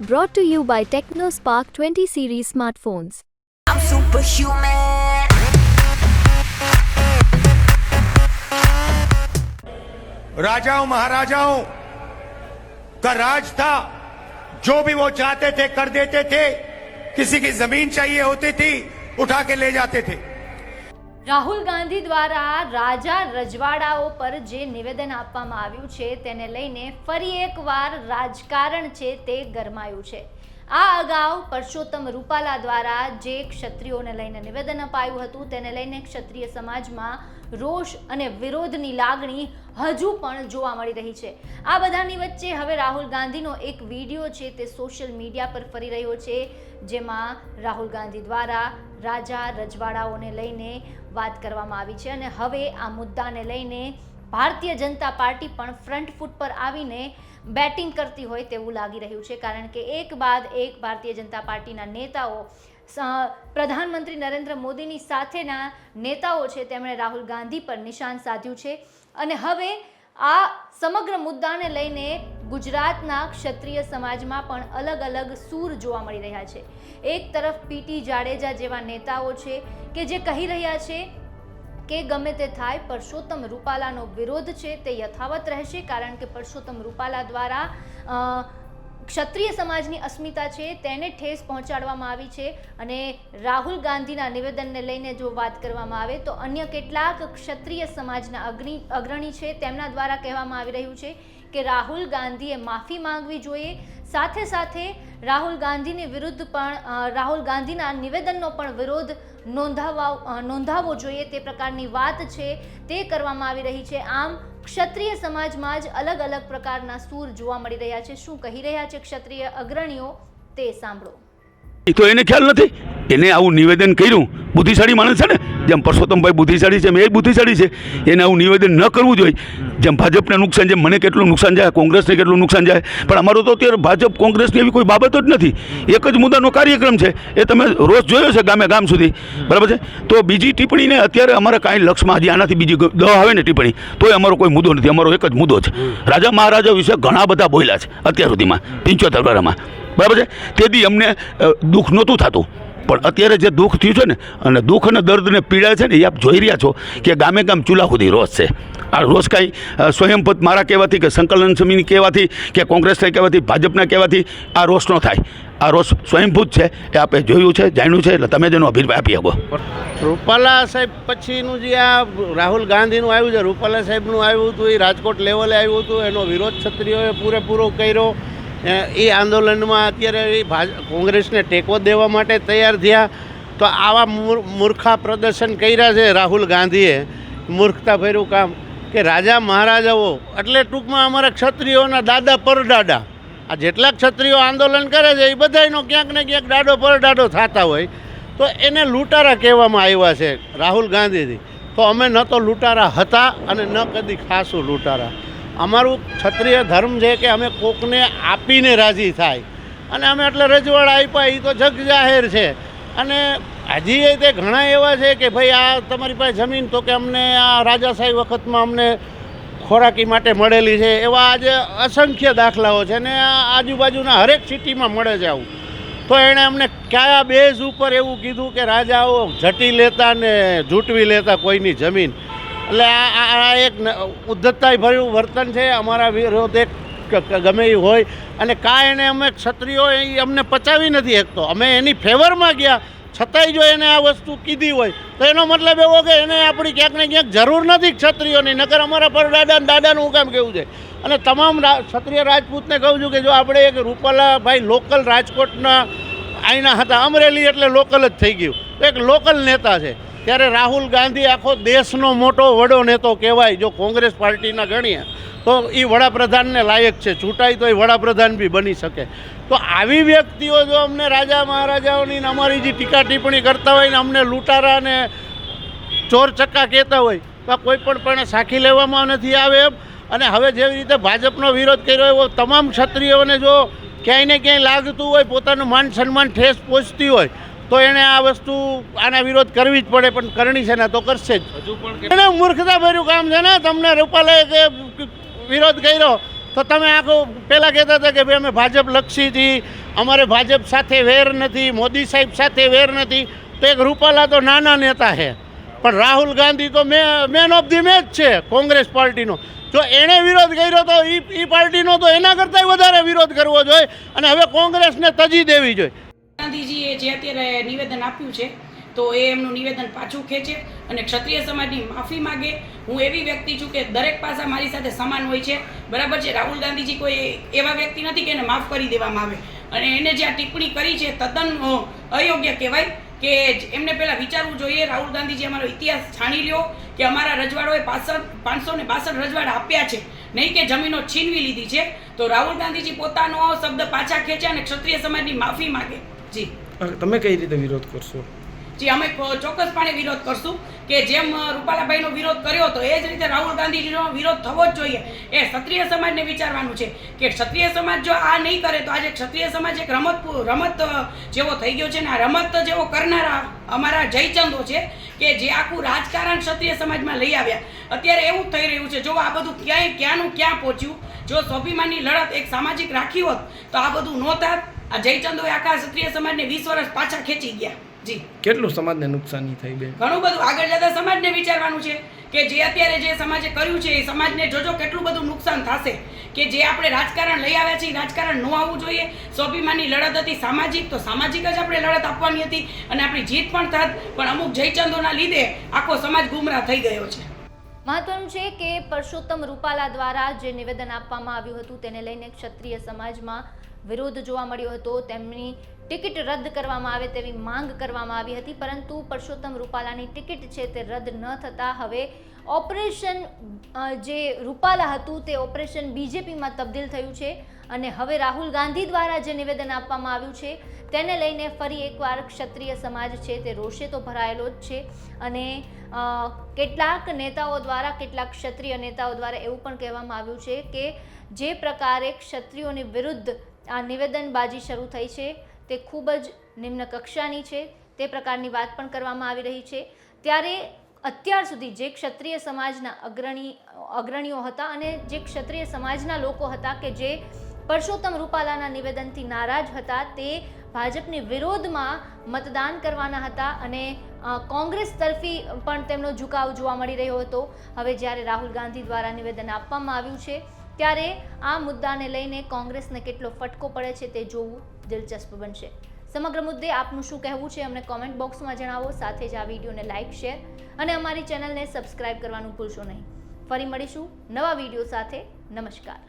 Brought to you by TechnoSpark 20 series smartphones. I'm superhuman. राजाओं महाराजाओं का राज था जो भी वो चाहते थे कर देते थे किसी की ज़मीन चाहिए होती थी उठा के ले जाते थे રાહુલ ગાંધી દ્વારા રાજા રજવાડાઓ પર જે નિવેદન આપવામાં આવ્યું છે તેને લઈને ફરી એકવાર રાજકારણ છે તે ગરમાયું છે. આ અગાઉ પરસોત્તમ રૂપાલા દ્વારા જે ક્ષત્રિયોને લઈને નિવેદન અપાયું હતું તેને લઈને ક્ષત્રિય સમાજમાં રોષ અને વિરોધની લાગણી હજુ પણ જોવા મળી રહી છે. આ બધાની વચ્ચે હવે રાહુલ ગાંધીનો એક વીડિયો છે તે સોશિયલ મીડિયા પર ફરી રહ્યો છે, જેમાં રાહુલ ગાંધી દ્વારા રાજા રજવાડાઓને લઈને વાત કરવામાં આવી છે અને હવે આ મુદ્દાને લઈને ભારતીય જનતા પાર્ટી પણ ફ્રન્ટ ફૂટ પર આવીને બેટિંગ કરતી હોય તેવું લાગી રહ્યું છે, કારણ કે એક બાદ એક ભારતીય જનતા પાર્ટીના નેતાઓ પ્રધાનમંત્રી નરેન્દ્ર મોદીની સાથેના નેતાઓ છે તેમણે રાહુલ ગાંધી પર નિશાન સાધ્યું છે. અને હવે આ સમગ્ર મુદ્દાને લઈને ગુજરાતના ક્ષત્રિય સમાજમાં પણ અલગ અલગ સૂર જોવા મળી રહ્યા છે. એક તરફ પીટી જાડેજા જેવા નેતાઓ છે કે જે કહી રહ્યા છે કે ગમે તે થાય પરસોત્તમ રૂપાલાનો વિરોધ છે તે યથાવત રહેશે કારણ કે પરસોત્તમ રૂપાલા દ્વારા ક્ષત્રિય સમાજની અસ્મિતા છે, તેને ઠેસ પહોંચાડવામાં આવી છે અને રાહુલ ગાંધીના નિવેદનને લઈને જો વાત કરવામાં આવે તો અન્ય કેટલાક ક્ષત્રિય સમાજના અગ્નિ, અગ્રણી છે. તેમના દ્વારા કહેવામાં આવી રહ્યું છે કે રાહુલ ગાંધીએ માફી માંગવી જોઈએ. સાથે સાથે રાહુલ ગાંધીની વિરુદ્ધ પણ રાહુલ ગાંધીના નિવેદનનો પણ વિરોધ નોંધાવા નોંધાવવો જોઈએ તે પ્રકારની વાત છે, તે કરવામાં આવી રહી છે. આમ, ક્ષત્રિય સમાજમાં જ અલગ અલગ પ્રકારના સૂર જોવા મળી રહ્યા છે. શું કહી રહ્યા છે ક્ષત્રિય અગ્રણીઓ તે સાંભળો. તો એને ખ્યાલ નથી. એને આવું નિવેદન કર્યું. બુદ્ધિશાળી માણસ છે ને, જેમ પરસોત્તમભાઈ બુદ્ધિશાળી છે, એમ એ બુદ્ધિશાળી છે, એને આવું નિવેદન ન કરવું જોઈએ. જેમ ભાજપને નુકસાન જેમ મને કેટલું નુકસાન જાય, કોંગ્રેસને કેટલું નુકસાન જાય. પણ અમારો તો અત્યારે ભાજપ, કોંગ્રેસની એવી કોઈ બાબત જ નથી. એક જ મુદ્દાનો કાર્યક્રમ છે, એ તમે રોજ જોયો છે ગામે ગામ સુધી. બરાબર છે? તો બીજી ટિપ્પણીને અત્યારે અમારા કાંઈ લક્ષમાં હજી આનાથી બીજી ગ- આવે ને ટિપ્પણી, તોય અમારો કોઈ મુદ્દો નથી, અમારો એક જ મુદ્દો છે. રાજા મહારાજા વિશે ઘણા બધા બોલ્યા છે અત્યાર સુધીમાં, પંચોતેર વર્ષમાં. બરાબર છે? તેથી અમને દુઃખ નહોતું થતું. પણ અત્યારે જે દુઃખ થયું છે ને, અને દુઃખ અને દર્દને પીડા છે ને, એ આપ જોઈ રહ્યા છો કે ગામે ગામ ચૂલા સુધી રોષ છે. આ રોષ કાંઈ સ્વયંપદ મારા કહેવાથી કે સંકલન સમિતિ કહેવાથી કે કોંગ્રેસના કહેવાથી, ભાજપના કહેવાથી આ રોષ ન થાય. આ રોષ સ્વયંભૂત છે, એ આપણે જોયું છે, જાણ્યું છે, એટલે તમે જ એનો અભિપ્રાય આપી શકો. રૂપાલા સાહેબ પછીનું જે આ રાહુલ ગાંધીનું આવ્યું છે, રૂપાલા સાહેબનું આવ્યું હતું, એ રાજકોટ લેવલે આવ્યું હતું, એનો વિરોધ ક્ષત્રિયોએ પૂરેપૂરો કર્યો. એ આંદોલનમાં અત્યારે ભાજ, કોંગ્રેસને ટેકો દેવા માટે તૈયાર થયા. તો આવા મૂર- મૂર્ખા પ્રદર્શન કર્યા છે રાહુલ ગાંધીએ. મૂર્ખતા ભર્યું કામ. કે રાજા મહારાજાઓ, એટલે ટૂંકમાં અમારા ક્ષત્રિયોના દાદા પરડાડા આ જેટલા ક્ષત્રિયો આંદોલન કરે છે, એ બધાયનો ક્યાંક ને ક્યાંક દાડો પરડાડો થતા હોય. તો એને લૂંટારા કહેવામાં આવ્યા છે રાહુલ ગાંધીથી તો અમે ન તો લૂંટારા હતા અને ન કદી ખાસું લૂંટારા. અમારું ક્ષત્રિય ધર્મ છે કે અમે કોકને આપીને રાજી થાય. અને અમે એટલે રજવાડા આપ્યા એ તો જગ જાહેર છે. અને હજી એ તે ઘણા એવા છે કે ભાઈ આ તમારી પાસે જમીન તો કે અમને આ રાજાશાહી વખતમાં અમને ખોરાકી માટે મળેલી છે. એવા આજે અસંખ્ય દાખલાઓ છે ને આજુબાજુના હરેક સિટીમાં મળે છે આવું. તો એણે અમને કયા બેઝ ઉપર એવું કીધું કે રાજાઓ જટી લેતા ને જૂટવી લેતા કોઈની જમીન. એટલે આ આ- એક ન- ઉદ્ધતતાય ભર્યું વર્તન છે, અમારા વિરોધ એક ક- ક- ગમે એ હોય. અને કાંઈ એને અમે ક્ષત્રિયો એ અમને પચાવી નથી શકતો. અમે એની ફેવરમાં ગયા, છતાંય જો એને આ વસ્તુ કીધી હોય, તો એનો મતલબ એવો કે એને આપણી ક્યાંક ને ક્યાંક જરૂર નથી ક્ષત્રિયોની, નકર અમારા પર દાદા દાદાનું હું કામ કેવું છે? અને તમામ ક્ષત્રિય રાજપૂતને કહું છું કે જો આપણે એક રૂપાલા ભાઈ લોકલ રાજકોટના આઈના હતા, અમરેલી એટલે લોકલ જ થઈ ગયું. એક લોકલ નેતા છે. ત્યારે રાહુલ ગાંધી આખો દેશનો મોટો વડો નેતો કહેવાય, જો કોંગ્રેસ પાર્ટીના ગણીએ, તો એ વડાપ્રધાનને લાયક છે. ચૂંટાય તો એ વડાપ્રધાન બી બની શકે. તો આવી વ્યક્તિઓ જો અમને રાજા મહારાજાઓની અમારી જે ટીકા ટિપ્પણી કરતા હોય ને અમને લૂંટારા ને ચોર ચક્કા કહેતા હોય, તો આ કોઈ પણ પણ સાખી લેવામાં નથી આવે એમ. અને હવે જેવી રીતે ભાજપનો વિરોધ કર્યો, એવો તમામ ક્ષત્રિયોને જો ક્યાંય ને ક્યાંય લાગતું હોય, પોતાનું માન સન્માન ઠેસ પહોંચતી હોય તો એણે આ વસ્તુ આના વિરોધ કરવી જ પડે પણ કરણી છે ને તો કરશે જ. એને મૂર્ખતા ભર્યું કામ છે ને તમને રૂપાલાએ કે વિરોધ કર્યો તો તમે આખું પહેલાં કહેતા હતા કે ભાઈ અમે ભાજપ લક્ષી છીએ અમારે ભાજપ સાથે વેર નથી મોદી સાહેબ સાથે વેર નથી તો એક રૂપાલા તો નાના નેતા છે. પણ રાહુલ ગાંધી તો મે મેન ઓફ ધી મેચ છે કોંગ્રેસ પાર્ટીનો. જો એણે વિરોધ કર્યો તો એ એ પાર્ટીનો તો એના કરતાંય વધારે વિરોધ કરવો જોઈએ અને હવે કોંગ્રેસને તજી દેવી જોઈએ. જે અત્યારે નિવેદન આપ્યું છે, તો એ એમનું નિવેદન પાછું ખેંચે અને ક્ષત્રિય સમાજની માફી માગે. હું એવી વ્યક્તિ છું કે દરેક પાસા મારી સાથે સમાન હોય છે. બરાબર છે? રાહુલ ગાંધીજી કોઈ એવા વ્યક્તિ નથી કે એને માફ કરી દેવામાં આવે. અને એને જે આ ટિપ્પણી કરી છે, તદ્દન અયોગ્ય કહેવાય કે એમને પહેલાં વિચારવું જોઈએ. રાહુલ ગાંધીજી અમારો ઇતિહાસ જાણી લ્યો કે અમારા રજવાડોએ પાસઠ પાંચસો ને બાસઠ રજવાડા આપ્યા છે. નહીં કે જમીનો છીનવી લીધી છે. તો રાહુલ ગાંધીજી પોતાનો શબ્દ પાછા ખેંચે અને ક્ષત્રિય સમાજની માફી માગે. જી. તમે કઈ રીતે વિરોધ કરશો? જી, અમે ચોક્કસપણે વિરોધ કરશું કે જેમ રૂપાલાભાઈનો વિરોધ કર્યો હતો એ જ રીતે રાહુલ ગાંધીજીનો વિરોધ થવો જ જોઈએ. એ ક્ષત્રિય સમાજને વિચારવાનું છે કે ક્ષત્રિય સમાજ જો આ નહીં કરે તો આજે ક્ષત્રિય સમાજ એક રમત રમત જેવો થઈ ગયો છે ને આ રમત જેવો કરનારા અમારા જયચંદો છે કે જે આખું રાજકારણ ક્ષત્રિય સમાજમાં લઈ આવ્યા. અત્યારે એવું થઈ રહ્યું છે, જો આ બધું ક્યાંય, ક્યાંનું ક્યાં પહોંચ્યું? જો સ્વાભિમાનની લડત એક સામાજિક રાખી હોત, તો આ બધું ન થાત આ જયચંદોએ આખા ક્ષત્રિય સમાજને વીસ વર્ષ પાછા ખેંચી ગયા. જી. કેટલું સમાજને નુકસાની થઈ બેન? ઘણું બધું. આગળ જતા સમાજને વિચારવાનું છે કે જે અત્યારે જે સમાજે કર્યું છે એ સમાજને જોજો કેટલું બધું નુકસાન થશે. કે જે આપણે રાજકારણ લઈ આવ્યા છીએ એ રાજકારણ ન આવવું જોઈએ. સ્વાભિમાનની લડત હતી સામાજિક તો સામાજિક જ આપણે લડત આપવાની હતી અને આપણી જીત પણ થાત. પણ અમુક જયચંદોના લીધે આખો સમાજ ગુમરાહ થઈ ગયો છે. મહત્વનું છે કે પરસોત્તમ રૂપાલા દ્વારા જે નિવેદન આપવામાં આવ્યું હતું તેને લઈને ક્ષત્રિય સમાજમાં વિરોધ જોવા મળ્યો હતો. તેમની ટિકિટ રદ કરવામાં આવે તેવી માંગ કરવામાં આવી હતી, પરંતુ પરસોત્તમ રૂપાલાની ટિકિટ છે તે રદ ન થતાં હવે ઓપરેશન જે રૂપાલા હતું તે ઓપરેશન બીજેપીમાં તબદીલ થયું છે અને હવે રાહુલ ગાંધી દ્વારા જે નિવેદન આપવામાં આવ્યું છે તેને લઈને ફરી એકવાર ક્ષત્રિય સમાજ છે તે રોષે તો ભરાયેલો જ છે અને કેટલાક નેતાઓ દ્વારા, કેટલાક ક્ષત્રિય નેતાઓ દ્વારા એવું પણ કહેવામાં આવ્યું છે કે જે પ્રકારે ક્ષત્રિયોની વિરુદ્ધ આ નિવેદનબાજી શરૂ થઈ છે. તે ખૂબ જ નિમ્ન કક્ષાની છે. તે પ્રકારની વાત પણ કરવામાં આવી રહી છે. ત્યારે અત્યાર સુધી જે ક્ષત્રિય સમાજના અગ્રણી, અગ્રણીઓ હતા અને જે ક્ષત્રિય સમાજના લોકો હતા કે જે પરસોત્તમ રૂપાલાના નિવેદનથી નારાજ હતા, તે ભાજપની વિરોધમાં મતદાન કરવાના હતા અને કોંગ્રેસ તરફી પણ તેમનો ઝુકાવ જોવા મળી રહ્યો હતો. હવે જ્યારે રાહુલ ગાંધી દ્વારા નિવેદન આપવામાં આવ્યું છે ત્યારે આ મુદ્દાને લઈને કોંગ્રેસને કેટલો ફટકો પડે છે તે જોવું દિલચસ્પ બનશે. સમગ્ર મુદ્દે આપનું શું કહેવું છે અમને કોમેન્ટ બોક્સમાં જણાવો, સાથે જ આ વિડીયોને લાઇક શેર અને અમારી ચેનલને સબસ્ક્રાઇબ કરવાનું ભૂલશો નહીં. ફરી મળીશું નવા વીડિયો સાથે. નમસ્કાર.